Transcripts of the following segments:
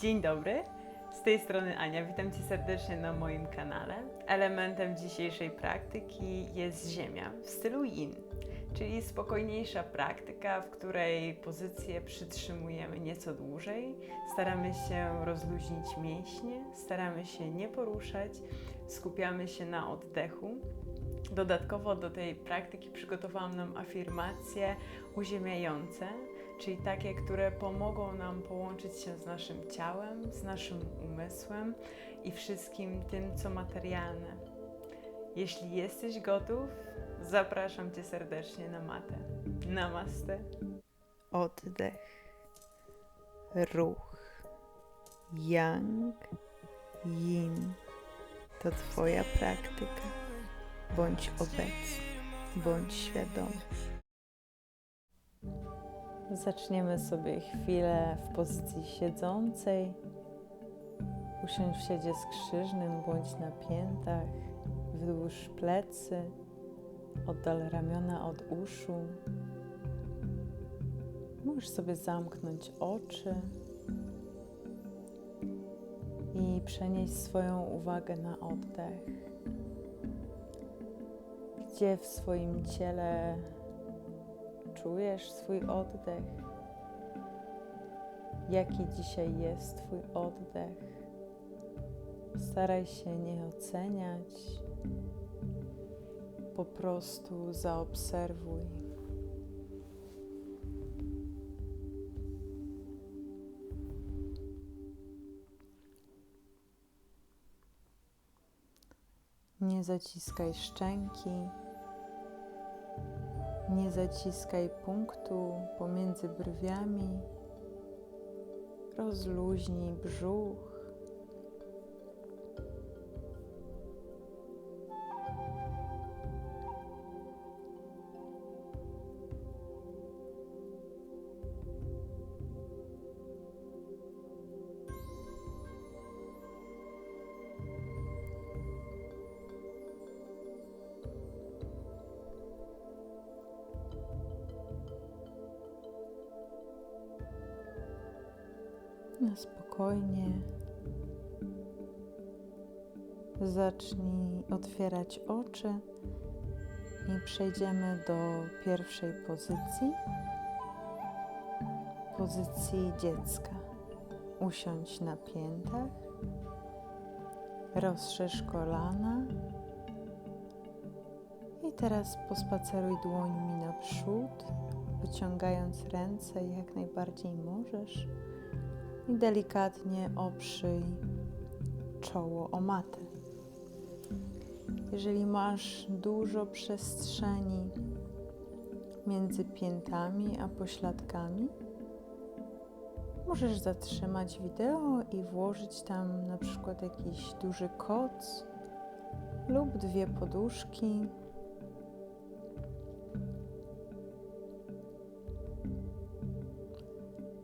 Dzień dobry, z tej strony Ania. Witam Cię serdecznie na moim kanale. Elementem dzisiejszej praktyki jest Ziemia w stylu Yin, czyli spokojniejsza praktyka, w której pozycję przytrzymujemy nieco dłużej. Staramy się rozluźnić mięśnie, staramy się nie poruszać, skupiamy się na oddechu. Dodatkowo do tej praktyki przygotowałam nam afirmacje uziemiające, czyli takie, które pomogą nam połączyć się z naszym ciałem, z naszym umysłem i wszystkim tym, co materialne. Jeśli jesteś gotów, zapraszam Cię serdecznie na matę. Namaste. Oddech, ruch, yang, yin. To Twoja praktyka. Bądź obecny, bądź świadomy. Zaczniemy sobie chwilę w pozycji siedzącej. Usiądź w siedzie skrzyżnym bądź na piętach, wzdłuż plecy, oddal ramiona od uszu. Możesz sobie zamknąć oczy i przenieść swoją uwagę na oddech. Gdzie w swoim ciele czujesz swój oddech? Jaki dzisiaj jest Twój oddech? Staraj się nie oceniać, po prostu zaobserwuj. Nie zaciskaj szczęki. Nie zaciskaj punktu pomiędzy brwiami. Rozluźnij brzuch. Zacznij otwierać oczy i przejdziemy do pierwszej pozycji. Pozycji dziecka. Usiądź na piętach, rozszerz kolana i teraz pospaceruj dłońmi naprzód, wyciągając ręce jak najbardziej możesz i delikatnie oprzyj czoło o matę. Jeżeli masz dużo przestrzeni między piętami a pośladkami, możesz zatrzymać wideo i włożyć tam na przykład jakiś duży koc lub dwie poduszki.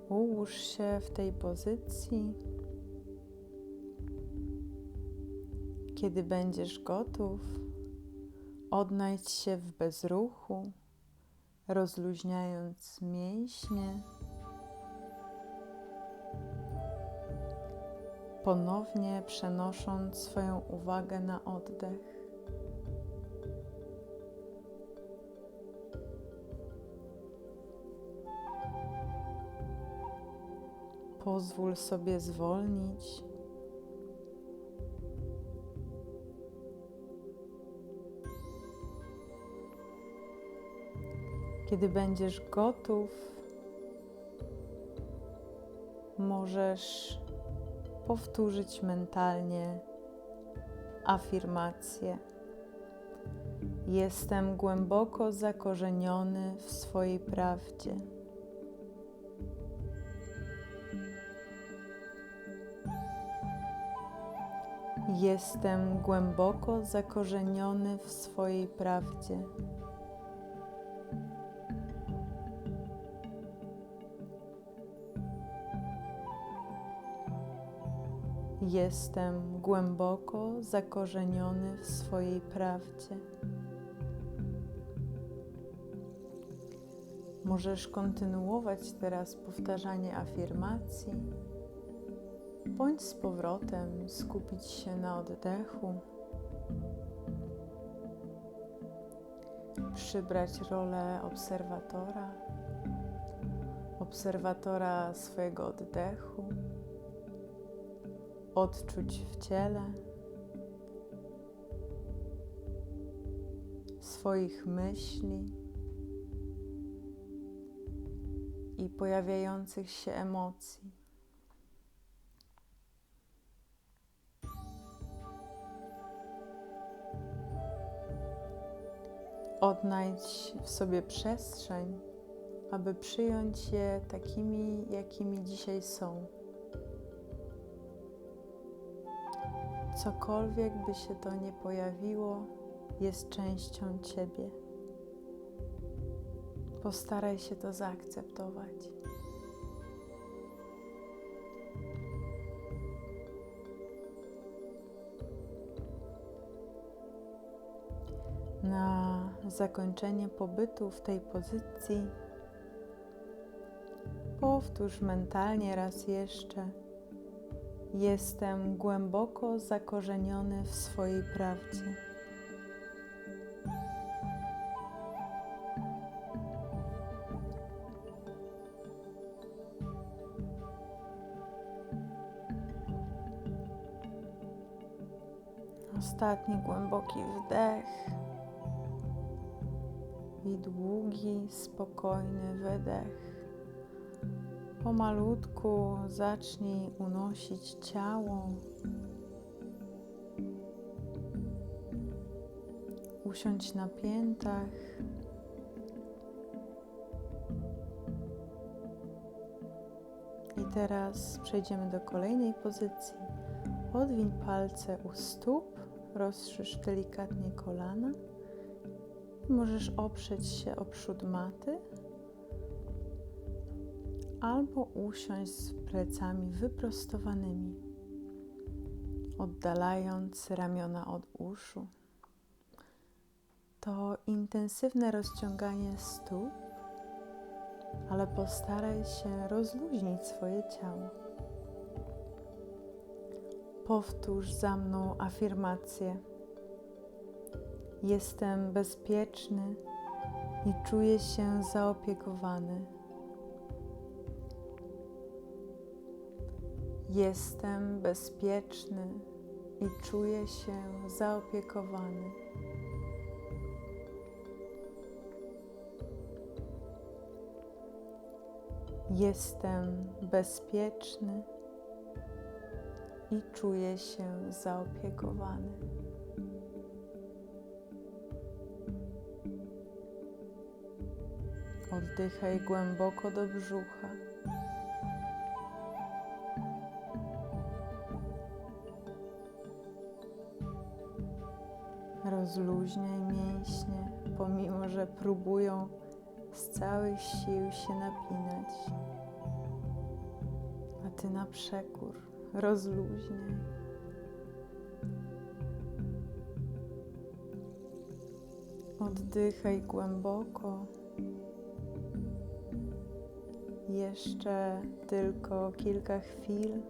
Ułóż się w tej pozycji. Kiedy będziesz gotów, odnajdź się w bezruchu, rozluźniając mięśnie. Ponownie przenosząc swoją uwagę na oddech. Pozwól sobie zwolnić. Kiedy będziesz gotów, możesz powtórzyć mentalnie afirmację. Jestem głęboko zakorzeniony w swojej prawdzie. Jestem głęboko zakorzeniony w swojej prawdzie. Jestem głęboko zakorzeniony w swojej prawdzie. Możesz kontynuować teraz powtarzanie afirmacji bądź z powrotem skupić się na oddechu. Przybrać rolę obserwatora, obserwatora swojego oddechu, odczuć w ciele, swoich myśli i pojawiających się emocji. Odnajdź w sobie przestrzeń, aby przyjąć je takimi, jakimi dzisiaj są. Cokolwiek by się to nie pojawiło, jest częścią Ciebie. Postaraj się to zaakceptować. Na zakończenie pobytu w tej pozycji powtórz mentalnie raz jeszcze. Jestem głęboko zakorzeniony w swojej prawdzie. Ostatni głęboki wdech i długi, spokojny wydech. Pomalutku zacznij unosić ciało. Usiądź na piętach. I teraz przejdziemy do kolejnej pozycji. Podwiń palce u stóp, rozszerz delikatnie kolana. Możesz oprzeć się o przód maty albo usiąść z plecami wyprostowanymi, oddalając ramiona od uszu. To intensywne rozciąganie stóp, ale postaraj się rozluźnić swoje ciało. Powtórz za mną afirmację. Jestem bezpieczny i czuję się zaopiekowany. Jestem bezpieczny i czuję się zaopiekowany. Jestem bezpieczny i czuję się zaopiekowany. Oddychaj głęboko do brzucha. Rozluźniaj mięśnie, pomimo że próbują z całych sił się napinać. A ty na przekór rozluźniaj. Oddychaj głęboko. Jeszcze tylko kilka chwil.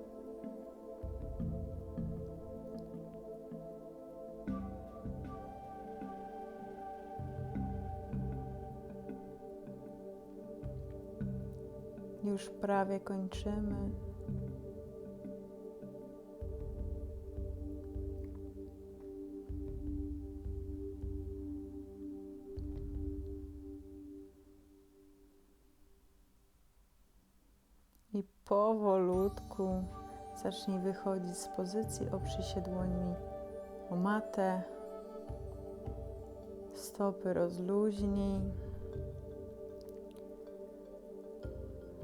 Już prawie kończymy. I powolutku zacznij wychodzić z pozycji, oprzyj się dłońmi o matę, stopy rozluźnij.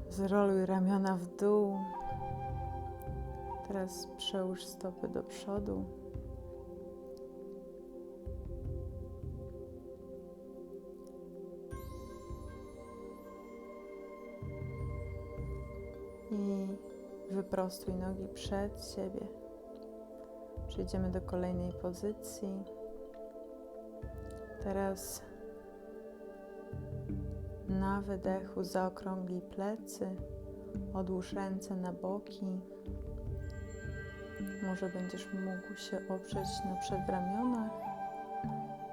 Zroluj ramiona w dół. Teraz przełóż stopy do przodu. I wyprostuj nogi przed siebie. Przejdziemy do kolejnej pozycji. Teraz na wydechu zaokrąglij plecy, odłóż ręce na boki. Może będziesz mógł się oprzeć na przedramionach.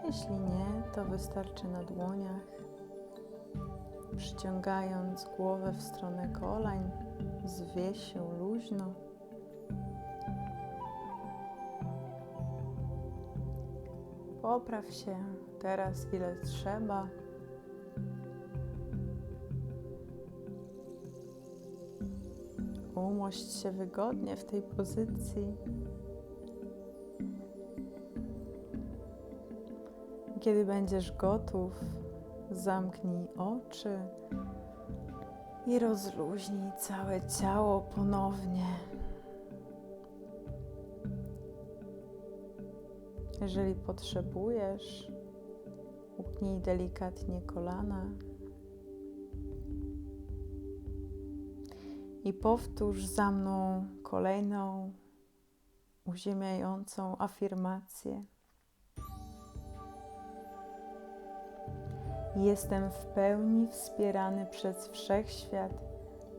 Jeśli nie, to wystarczy na dłoniach. Przyciągając głowę w stronę kolań, zwieś się luźno. Popraw się teraz ile trzeba. Umość się wygodnie w tej pozycji. Kiedy będziesz gotów, zamknij oczy i rozluźnij całe ciało ponownie. Jeżeli potrzebujesz, upnij delikatnie kolana i powtórz za mną kolejną uziemiającą afirmację. Jestem w pełni wspierany przez wszechświat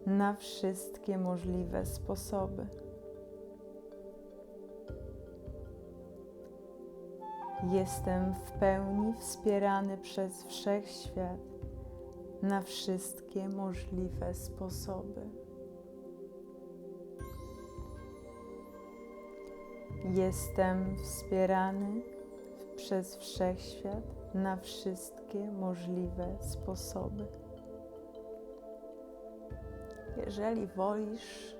na wszystkie możliwe sposoby. Jestem w pełni wspierany przez wszechświat na wszystkie możliwe sposoby. Jestem wspierany przez wszechświat na wszystkie możliwe sposoby. Jeżeli wolisz,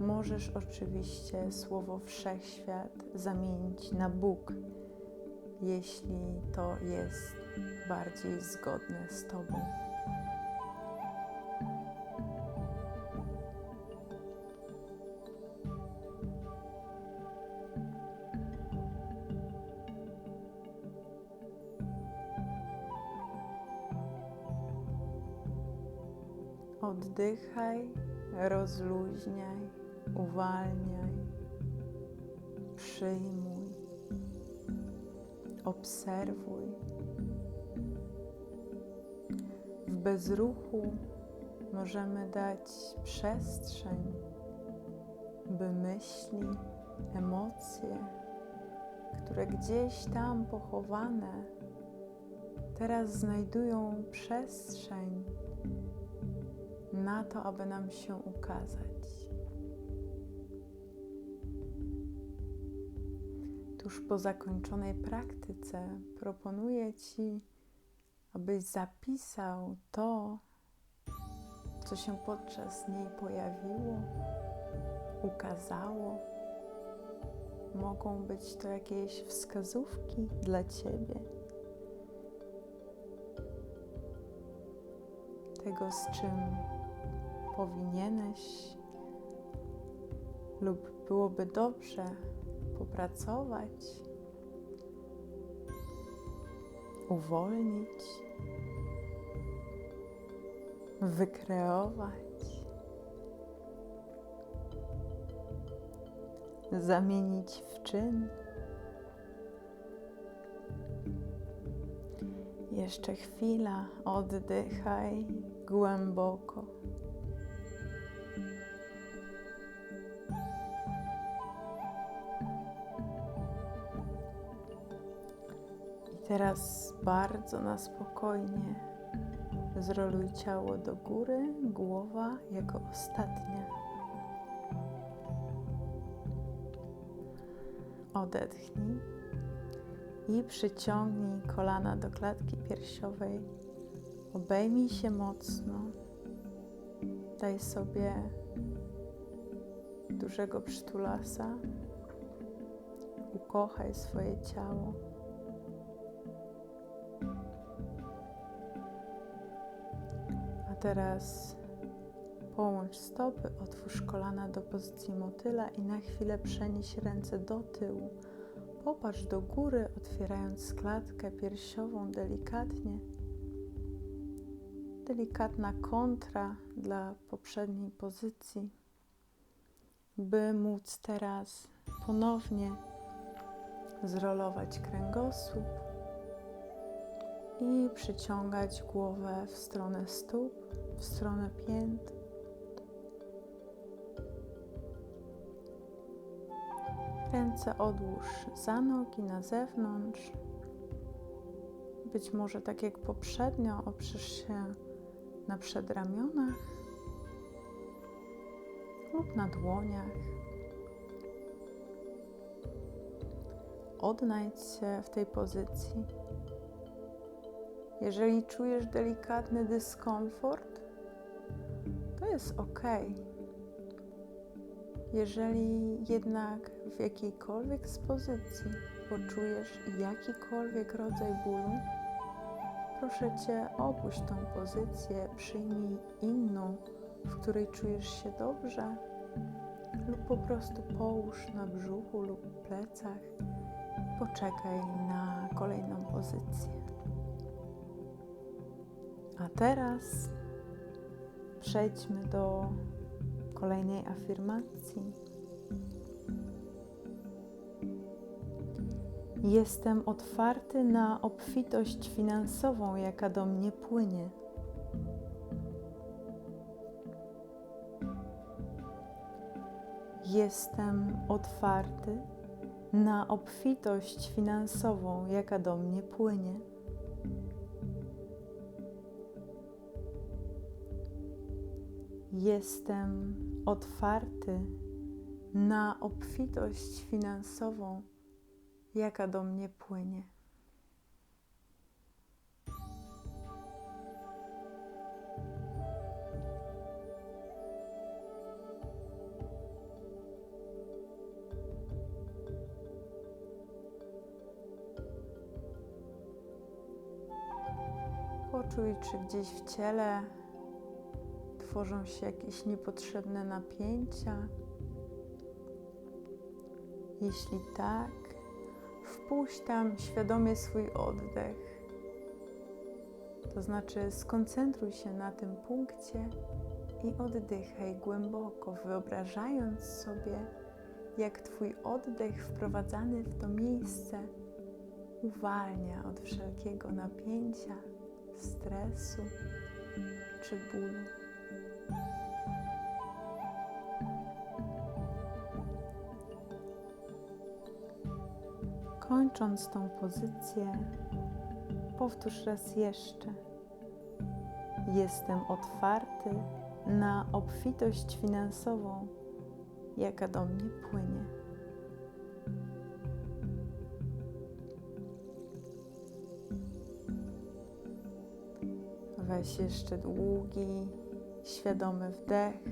możesz oczywiście słowo wszechświat zamienić na Bóg, jeśli to jest bardziej zgodne z Tobą. Oddychaj, rozluźniaj, uwalniaj, przyjmuj, obserwuj. W bezruchu możemy dać przestrzeń, by myśli, emocje, które gdzieś tam pochowane, teraz znajdują przestrzeń na to, aby nam się ukazać. Tuż po zakończonej praktyce proponuję Ci, abyś zapisał to, co się podczas niej pojawiło, ukazało. Mogą być to jakieś wskazówki dla Ciebie. Tego, z czym powinieneś lub byłoby dobrze popracować, uwolnić, wykreować, zamienić w czyn. Jeszcze chwila, oddychaj głęboko. Teraz bardzo na spokojnie zroluj ciało do góry, głowa jako ostatnia. Odetchnij i przyciągnij kolana do klatki piersiowej. Obejmij się mocno. Daj sobie dużego przytulasa. Ukochaj swoje ciało. Teraz połącz stopy, otwórz kolana do pozycji motyla i na chwilę przenieś ręce do tyłu. Popatrz do góry, otwierając klatkę piersiową delikatnie. Delikatna kontra dla poprzedniej pozycji, by móc teraz ponownie zrolować kręgosłup i przyciągać głowę w stronę stóp, w stronę pięt. ręce odłóż za nogi na zewnątrz. Być może tak jak poprzednio oprzesz się na przedramionach lub na dłoniach. Odnajdź się w tej pozycji. Jeżeli czujesz delikatny dyskomfort, jest ok. Jeżeli jednak w jakiejkolwiek z pozycji poczujesz jakikolwiek rodzaj bólu, proszę Cię, opuść tą pozycję, przyjmij inną, w której czujesz się dobrze, lub po prostu połóż na brzuchu lub plecach. Poczekaj na kolejną pozycję. A teraz przejdźmy do kolejnej afirmacji. Jestem otwarty na obfitość finansową, jaka do mnie płynie. Jestem otwarty na obfitość finansową, jaka do mnie płynie. Jestem otwarty na obfitość finansową, jaka do mnie płynie. Poczuj, czy gdzieś w ciele tworzą się jakieś niepotrzebne napięcia. Jeśli tak, wpuść tam świadomie swój oddech. To znaczy skoncentruj się na tym punkcie i oddychaj głęboko, wyobrażając sobie, jak Twój oddech wprowadzany w to miejsce uwalnia od wszelkiego napięcia, stresu czy bólu. Kończąc tą pozycję, powtórz raz jeszcze. Jestem otwarty na obfitość finansową, jaka do mnie płynie. Weź jeszcze długi, świadomy wdech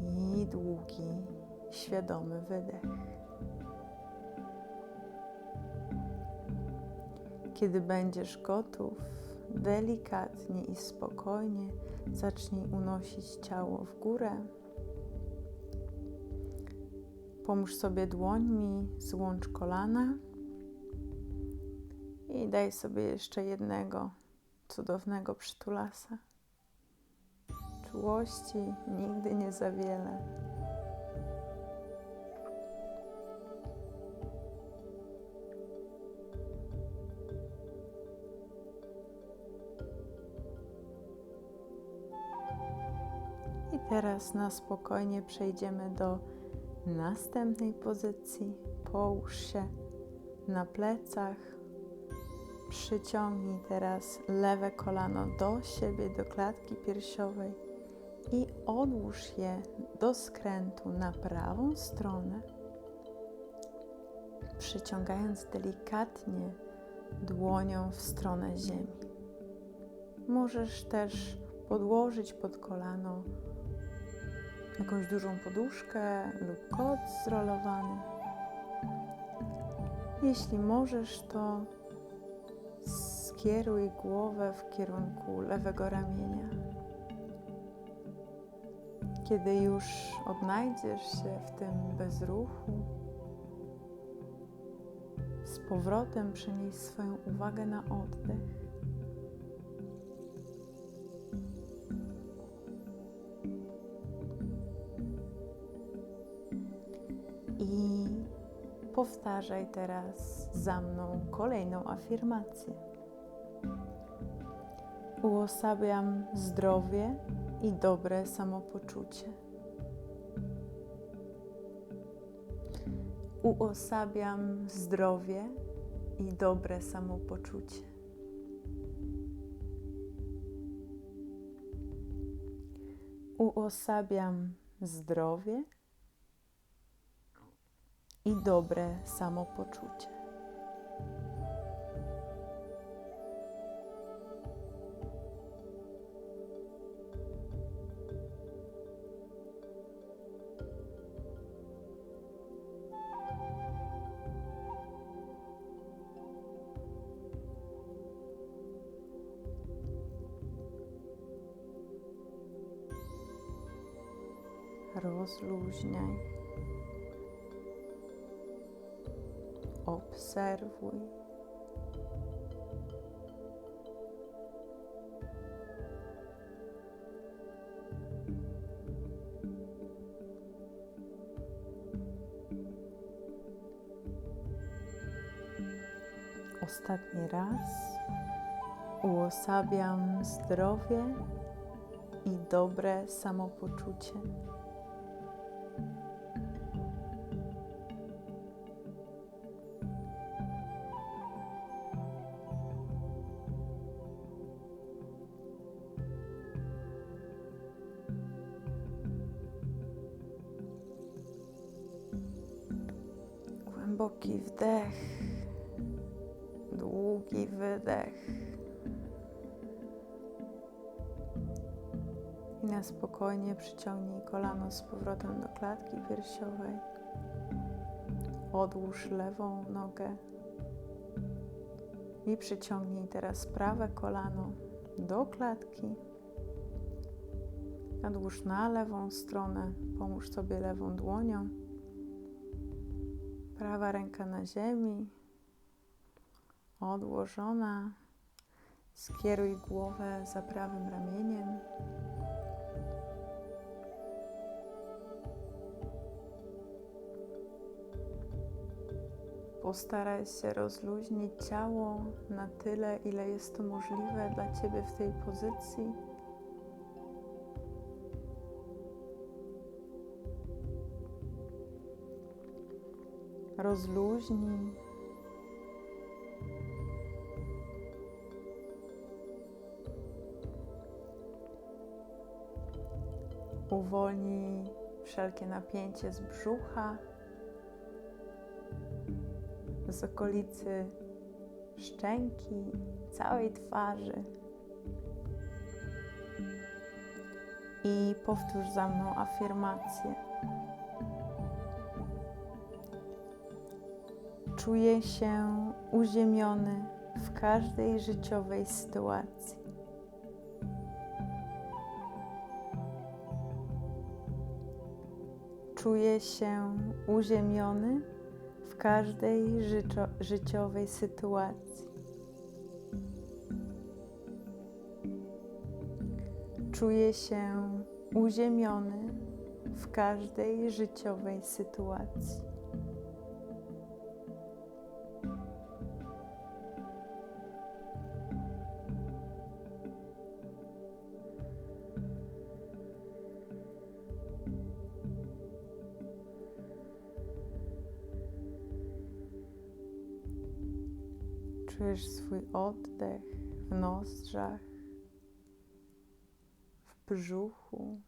i długi, świadomy wydech. Kiedy będziesz gotów, delikatnie i spokojnie zacznij unosić ciało w górę. Pomóż sobie dłońmi, złącz kolana i daj sobie jeszcze jednego cudownego przytulasa. Czułości nigdy nie za wiele. Teraz na spokojnie przejdziemy do następnej pozycji. Połóż się na plecach. Przyciągnij teraz lewe kolano do siebie, do klatki piersiowej i odłóż je do skrętu na prawą stronę, przyciągając delikatnie dłonią w stronę ziemi. Możesz też podłożyć pod kolano jakąś dużą poduszkę lub koc zrolowany. Jeśli możesz, to skieruj głowę w kierunku lewego ramienia. Kiedy już odnajdziesz się w tym bezruchu, z powrotem przenieś swoją uwagę na oddech. Powtarzaj teraz za mną kolejną afirmację. Uosabiam zdrowie i dobre samopoczucie. Uosabiam zdrowie i dobre samopoczucie. Uosabiam zdrowie i dobre samopoczucie. Rozluźniaj. Obserwuj. Ostatni raz uosabiam zdrowie i dobre samopoczucie. Głęboki wdech, długi wydech. I na spokojnie przyciągnij kolano z powrotem do klatki piersiowej. Odłóż lewą nogę i przyciągnij teraz prawe kolano do klatki. Odłóż na lewą stronę, pomóż sobie lewą dłonią. Prawa ręka na ziemi, odłożona. Skieruj głowę za prawym ramieniem. Postaraj się rozluźnić ciało na tyle, ile jest to możliwe dla Ciebie w tej pozycji. Rozluźnij. Uwolnij wszelkie napięcie z brzucha, z okolicy szczęki, całej twarzy. I powtórz za mną afirmację. Czuję się uziemiony w każdej życiowej sytuacji. Czuję się uziemiony w każdej życzo- życiowej sytuacji. Czuję się uziemiony w każdej życiowej sytuacji. Oddech w nozdrzach, w brzuchu,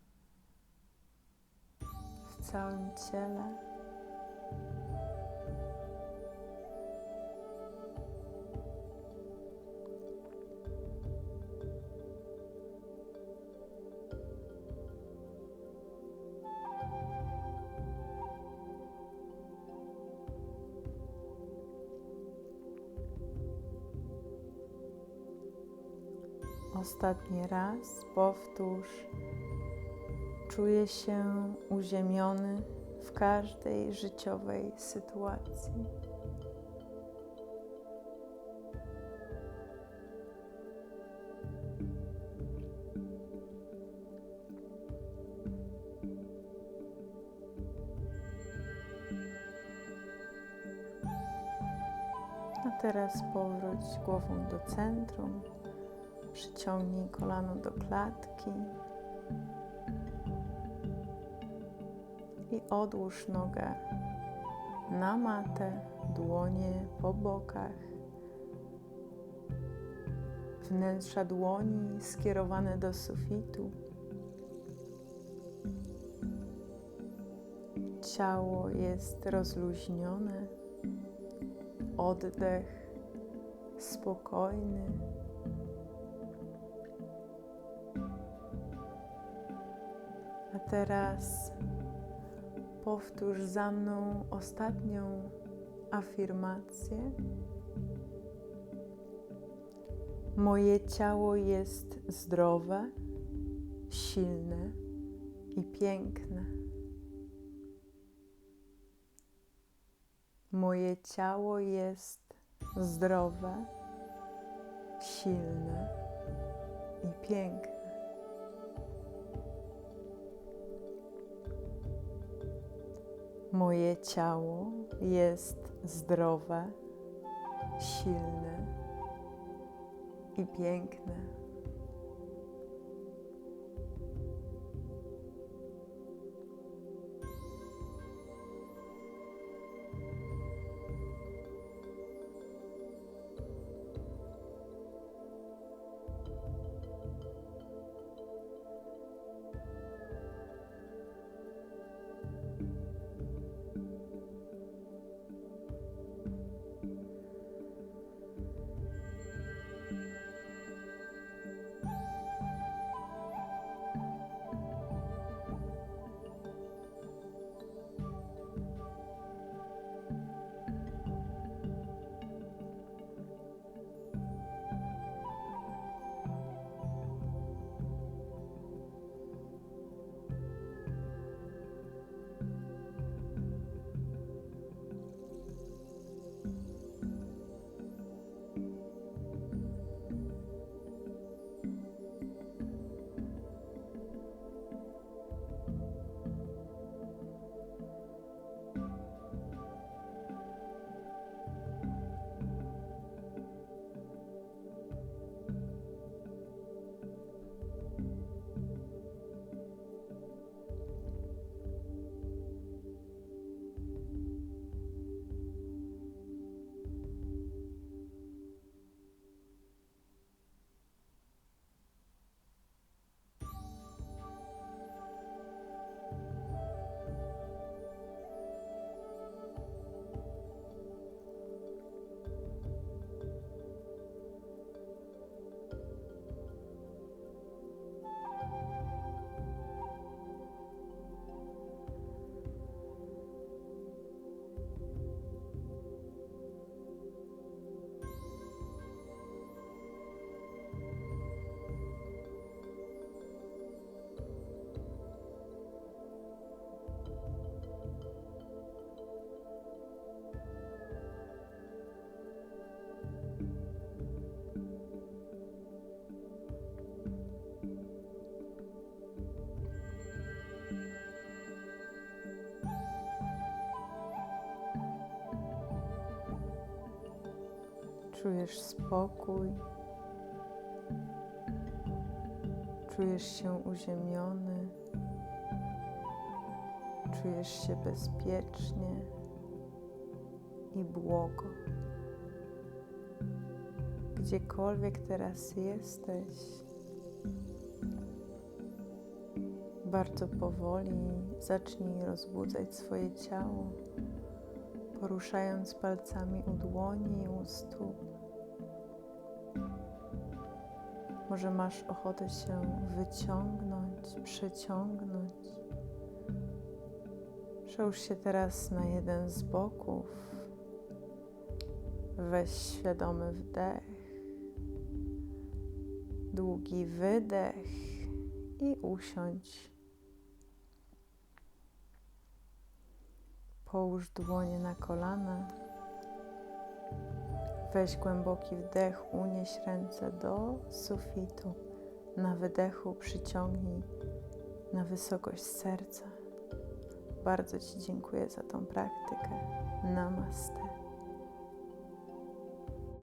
w całym ciele. Ostatni raz powtórz. Czuję się uziemiony w każdej życiowej sytuacji. A teraz powróć głową do centrum. Przyciągnij kolano do klatki i odłóż nogę na matę, dłonie po bokach, wnętrza dłoni skierowane do sufitu. Ciało jest rozluźnione, oddech spokojny. Teraz powtórz za mną ostatnią afirmację. Moje ciało jest zdrowe, silne i piękne. Moje ciało jest zdrowe, silne i piękne. Moje ciało jest zdrowe, silne i piękne. Czujesz spokój, czujesz się uziemiony, czujesz się bezpiecznie i błogo. Gdziekolwiek teraz jesteś, bardzo powoli zacznij rozbudzać swoje ciało, poruszając palcami u dłoni i u stóp. Może masz ochotę się wyciągnąć, przeciągnąć. Przełóż się teraz na jeden z boków. Weź świadomy wdech, długi wydech i usiądź. Połóż dłonie na kolana. Weź głęboki wdech, unieś ręce do sufitu. Na wydechu przyciągnij na wysokość serca. Bardzo Ci dziękuję za tą praktykę. Namaste.